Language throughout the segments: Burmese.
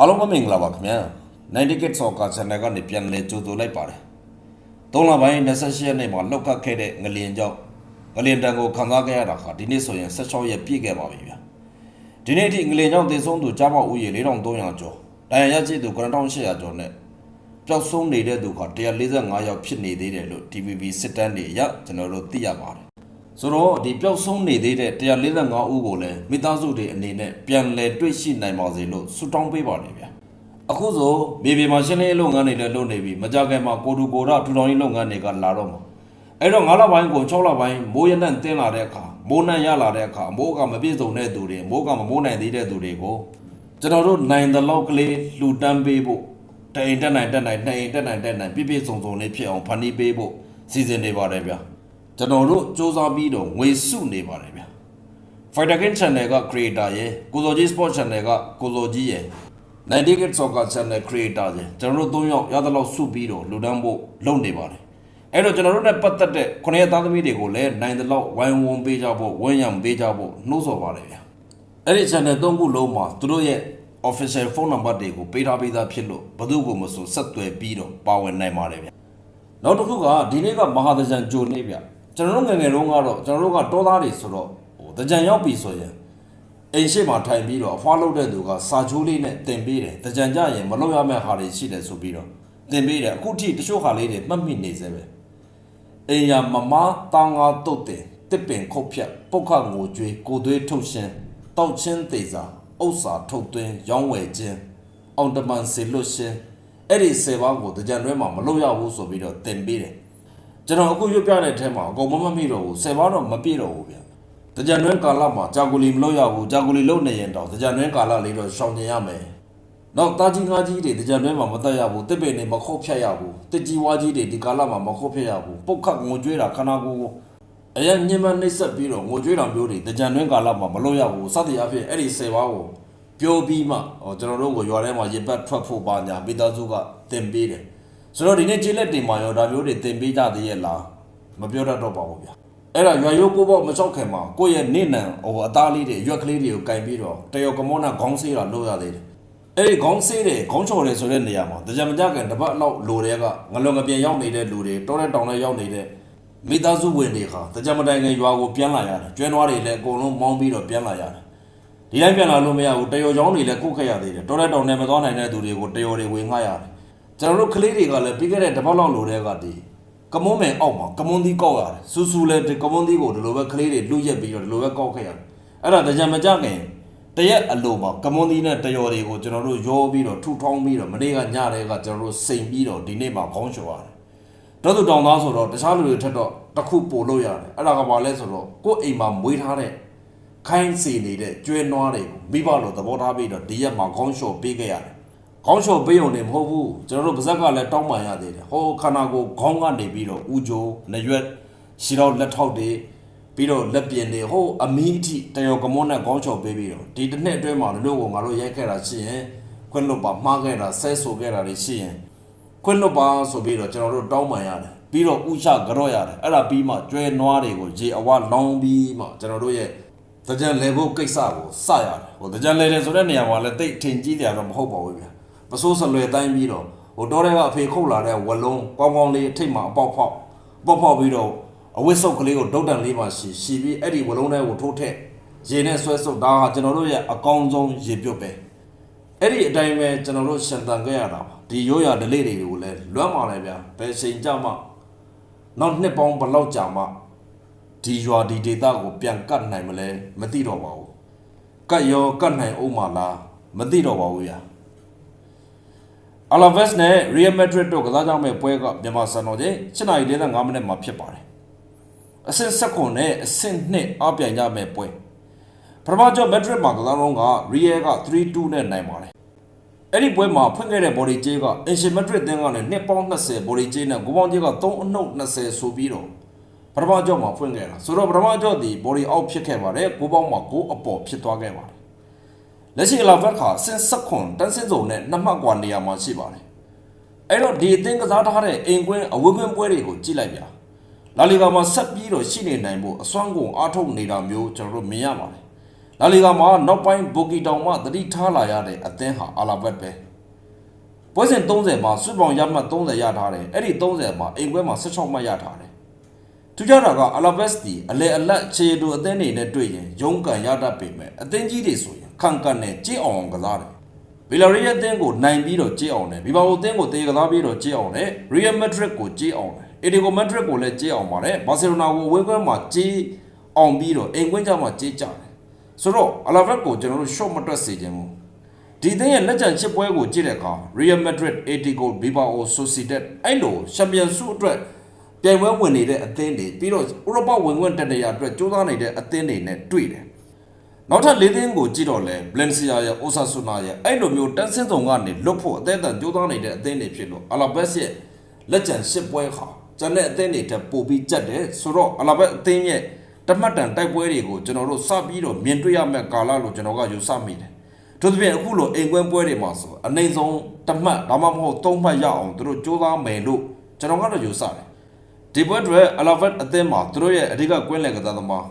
အားလုံးပဲမင်္ဂလာပါခင်ဗျာ90 Kid Soccer Channel ကနေပြန်လည်ကြိုဆိုလိုက်ပါတယ်၃လပိုင်း28ရက်နေ့မှာလောက်ကခဲ့တဲ့ငလျင်ကြောင့်ငလျင်တန်ကိုခံစားခဲ့ရတာခါဒီနေ့ဆိုရင်16ရက်ပြည့်ခဲ့ပါပြီဗျာဒီနေ့အထိငလျင်ကြောင့်သေဆုံးသူကြားပေါက်ဦးရေ4300ကျော်ဒဏ်ရာရရှိသူ9800ကျော်နဲ့ပျောက်ဆုံးနေတဲ့သူက145ယောက်ဖြစ်နေသေးတယ်လို့ TVB စစ်တမ်းတွေအရကျွန်တော်တို့သိရပါတယ် ဆိုတော့ဒီပျောက်ဆုံးနေသေးတဲ့145ဦးကိုလည်းမိသားစုတွေအနေနဲ့ပြန်လည်တွေ့ရှိနိုင်ပါစေလို့ဆုတောင်းပေးပါတယ်ဗျာအခုဆိုမြေပြင်မှာရှင်းလင်းရေးလုပ်ငန်းတွေလည်းလုပ်နေပြီမကြခင်မှာကိုတူကိုရထူထောင်ရေးလုပ်ငန်းတွေကလာတော့မှာအဲ့တော့9လပိုင်းကို6လပိုင်းမိုးရနှံ့တင်းလာတဲ့အခါမိုးနှံ့ရလာတဲ့အခါမိုးကမပြည့်စုံတဲ့သူတွေမိုးကမမိုးနိုင်သေးတဲ့သူတွေကိုကျွန်တော်တို့နိုင်တဲ့လောက်ကလေးလှူတန်းပေးဖို့တအိမ်တက်နိုင်တက်နိုင်နှစ်အိမ်တက်နိုင်တက်နိုင်ပြည့်ပြည့်စုံစုံလေးဖြစ်အောင်ဖန်တီးပေးဖို့စီစဉ်နေပါတယ်ဗျာ ကျွန်တော်တို့စူးစမ်းပြီးတော့ငွေစုနေပါတယ်ဗျာ Fighter King Channel က creator ရယ်ကိုဇော်ကြီး Sport Channel ကကိုဇော်ကြီးရယ်90 Kid Soccer Channel creator ရယ်ကျွန်တော်တို့၃ယောက်ရသလောက်စုပြီးတော့လူတန်းဖို့လုပ်နေပါတယ်အဲ့တော့ကျွန်တော်တို့နဲ့ပတ်သက်တဲ့ခုနှစ်ရက်သားသမီးတွေကိုလည်းနိုင်တဲ့လောက်ဝိုင်းဝန်းပေးကြဖို့ဝန်းရံပေးကြဖို့နှိုးဆော်ပါတယ်ဗျာအဲ့ဒီ channel ၃ခုလုံးမှာသူတို့ရဲ့ official phone number တွေကိုပေးထားပေးသားဖြစ်လို့ဘယ်သူ့ကိုမဆိုဆက်သွယ်ပြီးတော့ပါဝင်နိုင်ပါတယ်ဗျာနောက်တစ်ခုကဒီနေ့ကမဟာသကြံကြိုနေဗျ ကျွန်တော်တို့ငယ်ငယ်တုန်းကတော့ကျွန်တော်တို့ကတောသားတွေဆိုတော့ဟိုသကြံရောက်ပြီဆိုရင်အိမ်ရှိမှာထိုင်ပြီးတော့အဖွားလုပ်တဲ့သူကစာချိုးလေးနဲ့တင်ပေးတယ်သကြံကြရင်မလုပ်ရမယ့်ဟာတွေရှိတယ်ဆိုပြီးတော့တင်ပေးတယ်အခုထိတချို့ဟာလေးတွေမှတ်မိနေစေပဲအိမ်ရမမတောင်းငါတုတ်တင်တစ်ပင်ခုတ်ဖြတ်ပုတ်ခငိုကြွေးကိုသွေးထုတ်ရှင်းတောက်ချင်းသေးစာဥစ္စာထုတ်သွင်းရောင်းဝယ်ခြင်းအောင်တမန်စေလွတ်ရှင်းအဲ့ဒီစေပါးကိုတကြံတွဲမှာမလုပ်ရဘူးဆိုပြီးတော့တင်ပေးတယ် ကျွန်တော်အခုရွတ်ပြတဲ့အထဲမှာအကုန်မမမိတော့ဘူးဆယ်ပါးတော့မပြည့်တော့ဘူးဗျတကြံတွင်းကာလမှာဂျာဂူလီမလို့ရဘူးဂျာဂူလီလုံနေရင်တော့တကြံတွင်းကာလလေးတော့ရှောင်ကျင်ရမယ်နောက်တာကြီးငါးကြီးတွေတကြံတွင်းမှာမတက်ရဘူးတစ်ပင်တွေမခုတ်ဖြတ်ရဘူးတစ်ကြီးဝါကြီးတွေဒီကာလမှာမခုတ်ဖြတ်ရဘူးပုတ်ခတ်ငိုကြွေးတာခနာကိုယ်ကိုအရင်ညင်မနှိမ့်ဆက်ပြီးတော့ငိုကြွေးတာမျိုးတွေတကြံတွင်းကာလမှာမလို့ရဘူးစသည်အဖြစ်အဲ့ဒီဆယ်ပါးကိုပြောပြီးမှဟောကျွန်တော်တို့ကိုရွာထဲမှာရေပတ်ထွက်ဖို့ပါညာမိသားစုကတင်ပေးတယ် ဆိုတော့ဒီနေ့ကျေးလက်တင်မာရောဒါမျိုးတွေတင်ပေးကြသေးရဲ့လားမပြောတတ်တော့ပါဘူးဗျာအဲ့ဒါရွာရိုးကိုပေါ့မချောက်ခင်မှာကိုယ့်ရဲ့နေနံဟိုအသားလေးတွေရွက်ကလေးတွေကိုကင်ပြီးတော့တယောက်ကမောနာခေါင်းဆေးတာလုပ်ရသေးတယ်အဲ့ဒီခေါင်းဆေးတယ်ခေါင်းချော်တယ်ဆိုတဲ့နေရာမှာတကြံမကြခင်တစ်ပတ်လောက်လိုတဲ့ကငလွန်ငပြန်ရောက်နေတဲ့လူတွေတောတဲ့တောင်ထဲရောက်နေတဲ့မိသားစုဝင်တွေခါတကြံမတိုင်ခင်ရွာကိုပြန်လာရတယ်ကျွဲနွားတွေလည်းအကုန်လုံးမောင်းပြီးတော့ပြန်လာရတယ်ဒီတိုင်းပြန်လာလို့မရဘူးတယောက်ချောင်းတွေလည်းကုတ်ခက်ရသေးတယ်တောတဲ့တောင်ထဲမသွားနိုင်တဲ့သူတွေကိုတယောတွေဝင်ငှားရတယ် ကျွန်တော်တို့ကလေးတွေကလည်းပြီးခဲ့တဲ့တစ်ပတ်လောက်လိုတဲ့ကဒီကမွန်းမယ်အောက်မှာကမွန်းသီးကောက်ရတယ်စူးစူးလဲဒီကမွန်းသီးကိုဒီလိုပဲကလေးတွေလူရက်ပြီးတော့ဒီလိုပဲကောက်ခဲ့ရတယ်အဲ့ဒါတကြံမကြခင်တရက်အလိုမှာကမွန်းသီးနဲ့တယော်တွေကိုကျွန်တော်တို့ရောပြီးတော့ထူထောင်းပြီးတော့မနေ့ကညတဲ့ကကျွန်တော်တို့စိန်ပြီးတော့ဒီနေ့မှာခေါင်းလျှော်ရတယ်တော့သူတောင်သားဆိုတော့တခြားလူတွေထက်တော့တစ်ခုပို့လို့ရတယ်အဲ့ဒါကဘာလဲဆိုတော့ကိုယ့်အိမ်မှာမွေးထားတဲ့ခိုင်းစီနေတဲ့ကျွဲနွားတွေကိုမိဘလိုသဘောထားပြီးတော့ဒီရက်မှာခေါင်းလျှော်ပေးခဲ့ရတယ် ခေါင်းလျှော်ပေးုံနေမဟုတ်ဘူးကျွန်တော်တို့ပါဇက်ကလည်းတောင်းပန်ရသေးတယ်ဟိုခန္ဓာကိုယ်ခေါင်းကနေပြီးတော့ဥကြိုနရွက်ရှီတော့လက်ထောက်တွေပြီးတော့လက်ပြင်တွေဟိုအမီးအထိတရောကမွန်းနဲ့ခေါင်းလျှော်ပေးပြီးတော့ဒီတစ်နှစ်အတွင်းမှာတို့ကငါတို့ရိုက်ခဲ့တာရှိရင်ခွင့်လွတ်ပါမှားခဲ့တာဆဲဆိုခဲ့တာတွေရှိရင်ခွင့်လွတ်ပါဆိုပြီးတော့ကျွန်တော်တို့တောင်းပန်ရတယ်ပြီးတော့ဥချကြော့ရတယ်အဲ့ဒါပြီးမှကျွဲနွားတွေကိုရေအဝလောင်းပြီးမှကျွန်တော်တို့ရဲ့တကြံလဲဖို့ကိစ္စကိုစရတယ်ဟိုတကြံလဲတယ်ဆိုတဲ့နေရာမှာလည်းတိတ်ထင်ကြီးတယ်တော့မဟုတ်ပါဘူးဗျာ ပစိုးစလွယ်တိုင်းပြီးတော့ဟိုတောထဲကအဖေခုတ်လာတဲ့ဝလုံးကောင်းကောင်းလေးထိတ်မှအပေါက်ဖောက်ပေါက်ဖောက်ပြီးတော့အဝစ်စုပ်ကလေးကိုဒုတ်တန်လေးမှရှီရှီပြီးအဲ့ဒီဝလုံးထဲကိုထိုးထက်ရေနဲ့ဆွဲဆုပ်ဒါဟာကျွန်တော်တို့ရဲ့အကောင်းဆုံးရေပြုတ်ပဲအဲ့ဒီအတိုင်းပဲကျွန်တော်တို့ရှင်သန်ခဲ့ရတာပါဒီရိုးရာဒလေးတွေကိုလည်းလွမ်းမာတယ်ဗျာဘယ်ချိန်ကြမှနောက်နှစ်ပေါင်းဘယ်လောက်ကြာမှဒီရွာဒီဒေတာကိုပြန်ကတ်နိုင်မလဲမသိတော့ပါဘူးကတ်ရောကတ်နိုင်အောင်မလားမသိတော့ပါဘူးဗျာ အလာဗက်စ်နဲ့ရီယယ်မက်ဒရစ်တို့ကစားကြမဲ့ပွဲကမြန်မာစံတော်ချိန်7:45မိနစ်မှာဖြစ်ပါတယ်အဆင့်7နဲ့အဆင့်2အပြိုင်ကြမဲ့ပွဲပထမကျော်မက်ဒရစ်မှာကစားတော့ကရီယယ်က3-2နဲ့နိုင်ပါတယ်အဲ့ဒီပွဲမှာဖွင့်ခဲ့တဲ့ဘော်ဒီဂျေးကအင်ရှင်မက်ဒရစ်တင်းကလည်း2ပေါင်း20ဘော်ဒီဂျေးနဲ့ဂိုးပေါင်းဂျေးက3အနှုတ်20ဆိုပြီးတော့ပထမကြော့မှာဖွင့်ခဲ့တာဆိုတော့ပထမကြော့ဒီ body out ဖြစ်ခဲ့ပါတယ်ကိုပေါင်းမှာကိုအပေါ်ဖြစ်သွားခဲ့ပါတယ် လက်ရှိအလာဘက်ခါစင်ဆက်ခွန်တန်းစင်စုံနဲ့နှစ်မှတ်กว่าနေရာမှာရှိပါတယ်အဲ့တော့ဒီအသင်းကစားထားတဲ့အိမ်ကွင်းအဝေးကွင်းပွဲတွေကိုကြည့်လိုက်ဗျာလာလီဂါမှာဆက်ပြီးတော့ရှိနေနိုင်ဖို့အစွမ်းကုန်အားထုတ်နေတာမျိုးကျွန်တော်တို့မြင်ရပါတယ် လာလီဂါမှာနောက်ပိုင်းဘိုကီတောင်မှသတိထားလာရတဲ့အသင်းဟာအာလာဘတ်ပဲပွဲစဉ်30မှာစွပောင်ရမှတ်30ရထားတယ်အဲ့ဒီ30မှာအိမ်ပွဲမှာ16မှတ်ရထားတယ်သူကြတာကအလာဘတ်တီအလေအလတ်ခြေတူအသင်းတွေနဲ့တွေ့ရင်ရုန်းကန်ရတတ်ပေမဲ့အသင်းကြီးတွေဆိုရင် ် ခံကန်နဲ့ကြည့်အောင်အောင်ကစားတယ်ဘီလာရီရဲ့အသင်းကိုနိုင်ပြီးတော့ကြည့်အောင်တယ်ဘီဘာအိုအသင်းကိုတေးကစားပြီးတော့ကြည့်အောင်တယ်ရီယယ်မက်ဒရစ်ကိုကြည့်အောင်တယ်အီဒီဂိုမက်ဒရစ်ကိုလည်းကြည့်အောင်ပါတယ်ဘာစီလိုနာကိုဝေးကွဲမှာကြည့်အောင်ပြီးတော့အိမ်ကွင်းကြမှာကြည့်ကြတယ်ဆိုတော့အလာဗက်ကိုကျွန်တော်တို့ short မတွက်စေချင်ဘူးဒီသင်းရဲ့လက်ကျန်ရှစ်ပွဲကိုကြည့်တဲ့အခါ Real Madrid 80 Bilbao Sociedad အဲ့လိုချန်ပီယံဆုအတွက်ပြိုင်ပွဲဝင်နေတဲ့အသင်းတွေပြီးတော့ဥရောပဝင်ခွင့်တက်တရားအတွက်ကြိုးစားနေတဲ့အသင်းတွေနဲ့တွေ့တယ် နောက်ထပ်၄သင်းကိုကြည့်တော့လဲ Valencia ရဲ့ Osasuna ရဲ့အဲ့လိုမျိုးတန်းစင်းစုံကနေလွတ်ဖို့အသေးအံကြိုးစားနေတဲ့အသင်းတွေဖြစ်လို့ Alaves ရဲ့လက်ကျန်ရှစ်ပွဲခါကျန်တဲ့အသင်းတွေထပ်ပို့ပြီးကြက်တယ်ဆိုတော့ Alaves အသင်းရဲ့တမတ်တန်တိုက်ပွဲတွေကိုကျွန်တော်တို့စပြီးတော့မြင်တွေ့ရမယ့်ကာလလို့ကျွန်တော်ကယူဆမိတယ်။ထို့သဖြင့်အခုလိုအိမ်ကွင်းပွဲတွေမှာဆိုအနေဆုံးတမတ်ဒါမှမဟုတ်သုံးမှတ်ရအောင်သူတို့စူးစမ်းမယ်လို့ကျွန်တော်ကတော့ယူဆတယ်။ဒီပွဲတွေအလာဗတ်အသင်းမှာသူတို့ရဲ့အဓိကကွင်းလယ်ကစားသမား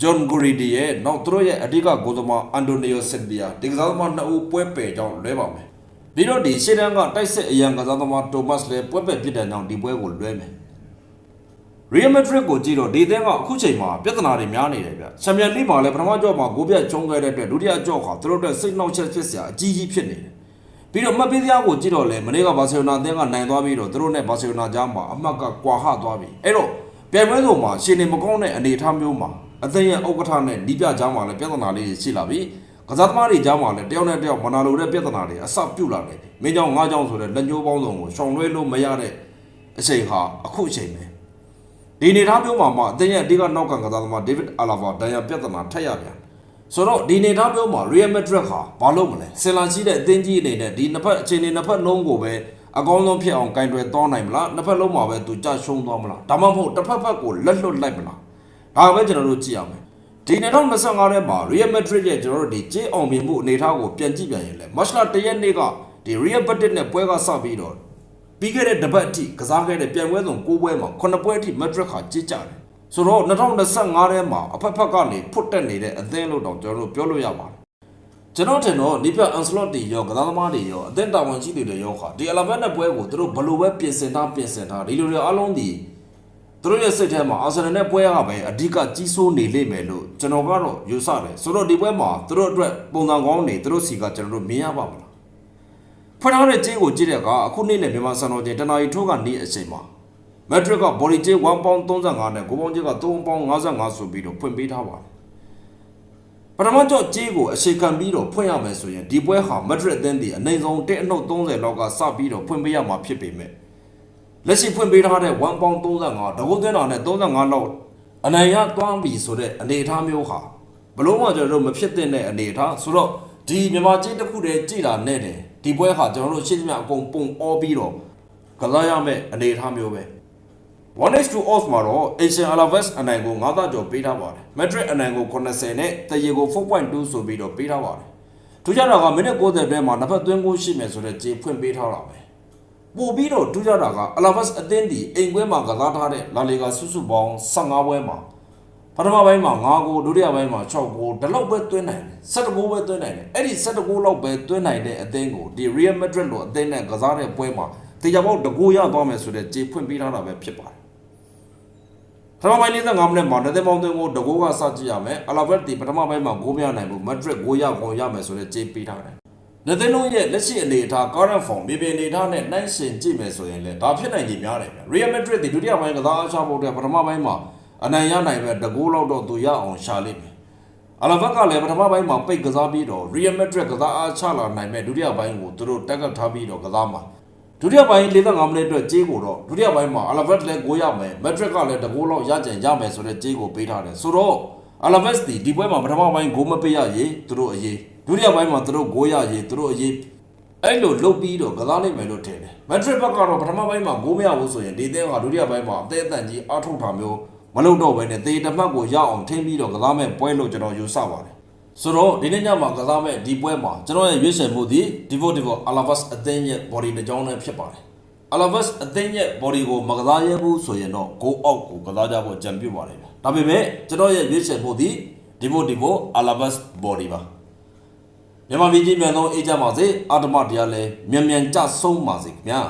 ဂျွန်ဂူရီဒီရဲ့နောက်သူတို့ရဲ့အဓိကဂိုးသမားအန်တိုနီယိုဆင်ဘီယာဒီကစားသမားနှစ်ဦးပွဲပယ်ကြောင်းလွဲပါမယ်။ပြီးတော့ဒီရှေ့တန်းကတိုက်စစ်အရန်ကစားသမားတိုမတ်လည်းပွဲပယ်ဖြစ်တဲ့ကြောင့်ဒီပွဲကိုလွဲမယ်။ Real Madrid ကိုကြည့်တော့ဒီသင်းကအခုချိန်မှာပြဿနာတွေများနေတယ်ဗျ။ချန်ပီယံလိမှာလည်းပထမကြော့မှာဂိုးပြတ်ချုံးခဲ့တဲ့အတွက်ဒုတိယကြော့ခါသူတို့အတွက်စိတ်နှောက်ချက်ဖြစ်စရာအကြီးကြီးဖြစ်နေတယ်။ပြီးတော့မှတ်ပေးစရာကိုကြည့်တော့လေမနေ့ကဘာစီလိုနာအသင်းကနိုင်သွားပြီးတော့သူတို့နဲ့ဘာစီလိုနာကြားမှာအမှတ်ကကွာဟသွားပြီ။အဲ့တော့ပြိုင်ပွဲစုံမှာရှင်နေမကောင်းတဲ့အနေအထားမျိုးမှာ အသင်းရဲ့ဥက္ကဋ္ဌနဲ့နီးပြကြားမှာလည်းပြဿနာလေးတွေရှိလာပြီ။ကစားသမားတွေကြားမှာလည်းတယောက်နဲ့တယောက်မနာလိုတဲ့ပြဿနာတွေအဆပြုတ်လာတယ်။မင်းကြောင့်ငါကြောင့်ဆိုတဲ့လက်ညှိုးပေါင်းစုံကိုရှောင်လွှဲလို့မရတဲ့အချိန်ဟာအခုအချိန်ပဲ။ဒီနေသားမျိုးမှာမှအသင်းရဲ့အဓိကနောက်ကကစားသမားဒေးဗစ်အာလာဗာဒဏ်ရာပြဿနာထက်ရပြန်ဆိုတော့ဒီနေသားမျိုးမှာ Real Madrid ဟာဘာလို့မလဲဆင်လာရှိတဲ့အသင်းကြီးအနေနဲ့ဒီနှစ်ဖက်အခြေအနေနှစ်ဖက်လုံးကိုပဲအကောင်းဆုံးဖြစ်အောင်ကင်တွယ်သွားနိုင်မလားနှစ်ဖက်လုံးမှာပဲသူကြရှုံးသွားမလားဒါမှမဟုတ်တစ်ဖက်ဖက်ကိုလက်လွတ်လိုက်မလား ဒါပဲကျွန်တော်တို့ကြည့်ရမယ်ဒီ2025ထဲမှာ Real Madrid ရဲ့ကျွန်တော်တို့ဒီကြေးအောင်မြင်မှုအနေအထားကိုပြန်ကြည့်ပြန်ရင်လဲမတ်လ၁ရက်နေ့ကဒီ Real Madrid နဲ့ပွဲကစပြီးတော့ပြီးခဲ့တဲ့တပတ်အထိကစားခဲ့တဲ့ပြိုင်ပွဲဆောင်၉ပွဲမှာ9ပွဲအထိမက်ဒရစ်ခါကြည့်ကြတယ်ဆိုတော့2025ထဲမှာအဖက်ဖက်ကနေဖွတ်တက်နေတဲ့အသင်းလို့တောင်ကျွန်တော်တို့ပြောလို့ရပါတယ်ကျွန်တော်ထင်တော့ဒီပြအန်စလော့တီရောကစားသမားတွေရောအသင်းတာဝန်ရှိသူတွေရောခါဒီအလာဘက်နဲ့ပွဲကိုသူတို့ဘလို့ပဲပြင်ဆင်ထားပြင်ဆင်ထားဒီလိုတွေအားလုံးဒီ သူတို့ရဲ့စိတ်ထဲမှာအာဆင်နယ်နဲ့ပွဲရကပဲအဓိကကြီးစိုးနေလိမ့်မယ်လို့ကျွန်တော်ကတော့ယူဆတယ်ဆိုတော့ဒီပွဲမှာသူတို့အတွက်ပုံစံကောင်းနေသူတို့စီကကျွန်တော်တို့မြင်ရပါမလားဖွင့်ထားတဲ့ကြေးကိုကြည့်တဲ့အခါအခုနေ့နဲ့မြန်မာစံတော်ချိန်တနာရီထိုးကနေအချိန်မှာမက်ဒရစ်ကဘော်ဒီကြေး1ပေါင်35နဲ့ကိုပေါင်ကြေးက3ပေါင်55ဆိုပြီးတော့ဖွင့်ပေးထားပါတယ်ပထမကြော့ကြေးကိုအခြေခံပြီးတော့ဖွင့်ရမယ်ဆိုရင်ဒီပွဲဟာမက်ဒရစ်အသင်းဒီအနေဆုံးတက်အနှုတ်30လောက်ကစပြီးတော့ဖွင့်ပေးရမှာဖြစ်ပေမဲ့ လက်ရှိဖွင့်ပေးထားတဲ့1ပေါင်35တကုတ်သွင်းတာနဲ့35လောက်အနိုင်ရသွားပြီဆိုတဲ့အနေအထားမျိုးဟာဘလို့မှကျွန်တော်တို့မဖြစ်တဲ့အနေအထားဆိုတော့ဒီမြန်မာကြေးတစ်ခုတည်းကြည်လာနဲ့တယ်ဒီပွဲဟာကျွန်တော်တို့ရှင်းသမျှအကုန်ပုံအောပြီးတော့ကစားရမယ့်အနေအထားမျိုးပဲ1 to off မှာတော့ Asian Alaves အနိုင်ကို9သကြော်ပေးထားပါတယ် Madrid အနိုင်ကို80နဲ့တရေကို4.2ဆိုပြီးတော့ပေးထားပါတယ်ထူးခြားတာကမိနစ်90အတွင်းမှာနှစ်ဖက်သွင်းကိုရှိမယ်ဆိုတဲ့ကြေးဖွင့်ပေးထားတာပဲ ပို့ပြီးတော့ထူးခြားတာက Alaves အသင်းဒီအိမ်ကွဲမှာကစားထားတဲ့ La Liga စုစုပေါင်း15ပွဲမှာပထမပိုင်းမှာ9ဂိုးဒုတိယပိုင်းမှာ6ဂိုးဒီလောက်ပဲသွင်းနိုင်တယ်17ဂိုးပဲသွင်းနိုင်တယ်အဲ့ဒီ17ဂိုးလောက်ပဲသွင်းနိုင်တဲ့အသင်းကိုဒီ Real Madrid လိုအသင်းနဲ့ကစားတဲ့ပွဲမှာတရားပေါက်တကူရသွားမယ်ဆိုတဲ့ကြေးဖွင့်ပေးထားတာပဲဖြစ်ပါတယ်ပထမပိုင်း55မိနစ်မှာနေတဲ့ပေါင်းသွင်းကိုတကူကစကြည့်ရမယ်အလာဘက်ဒီပထမပိုင်းမှာဂိုးမရနိုင်ဘူး Madrid ဂိုးရကုန်ရမယ်ဆိုတဲ့ကြေးပေးထားတယ် နေတဲ့လုံးရဲ့လက်ရှိအနေအထား current form မြေပြင်အနေအထားနဲ့နှိုင်းယှဉ်ကြည့်မယ်ဆိုရင်လည်းဒါဖြစ်နိုင်ကြီးများတယ်ဗျ Real Madrid ဒီဒုတိယပိုင်းကစားအားချဖို့အတွက်ပထမပိုင်းမှာအနိုင်ရနိုင်ပဲတကူလောက်တော့သူရအောင်ရှာလိမ့်မယ်အလာဘက်ကလည်းပထမပိုင်းမှာပိတ်ကစားပြီးတော့ Real Madrid ကစားအားချလာနိုင်မဲ့ဒုတိယပိုင်းကိုသူတို့တက်ကတ်ထားပြီးတော့ကစားမှာဒုတိယပိုင်း45မိနစ်အတွက်ကြေးကိုတော့ဒုတိယပိုင်းမှာ Alaves လည်းဂိုးရမယ် Madrid ကလည်းတကူလောက်ရကြင်ရမယ်ဆိုတဲ့ကြေးကိုပေးထားတယ်ဆိုတော့ Alaves ဒီဒီပွဲမှာပထမပိုင်းဂိုးမပေးရရေးသူတို့အရေးဒုတိယပိုင်းမှာသူတို့ဂိုးရရေးသူတို့အရေးအဲ့လိုလုတ်ပြီးတော့ကစားနိုင်မယ်လို့ထင်တယ်မက်ဒရစ်ဘက်ကတော့ပထမပိုင်းမှာဂိုးမရဘူးဆိုရင်ဒီသင်းကဒုတိယပိုင်းမှာအသေးအတန်ကြီးအားထုတ်တာမျိုးမလုပ်တော့ဘဲနဲ့တေးတမတ်ကိုရအောင်ထိန်းပြီးတော့ကစားမဲ့ပွဲလို့ကျွန်တော်ယူဆပါတယ်ဆိုတော့ဒီနေ့ညမှာကစားမဲ့ဒီပွဲမှာကျွန်တော်ရဲ့ရွေးချယ်မှုဒီ Divo Divo Alavas အသင်းရဲ့ body တစ်ကြောင်းနဲ့ဖြစ်ပါတယ် Alavas အသင်းရဲ့ body ကိုမကစားရဘူးဆိုရင်တော့ go out ကိုကစားကြဖို့ကြံပြပါတယ်ဗျ ဒါပေမဲ့ကျွန်တော်ရဲ့ရွေးချယ်မှုဒီဒီဖို့ဒီဖို့အလာဘတ်ဘော်ဒီပါမြန်မာပြည်ကြီးမြန်သောအေးကြပါစေအာတမတရားလည်းမြန်မြန်ကြဆုံးပါစေခင်ဗျာ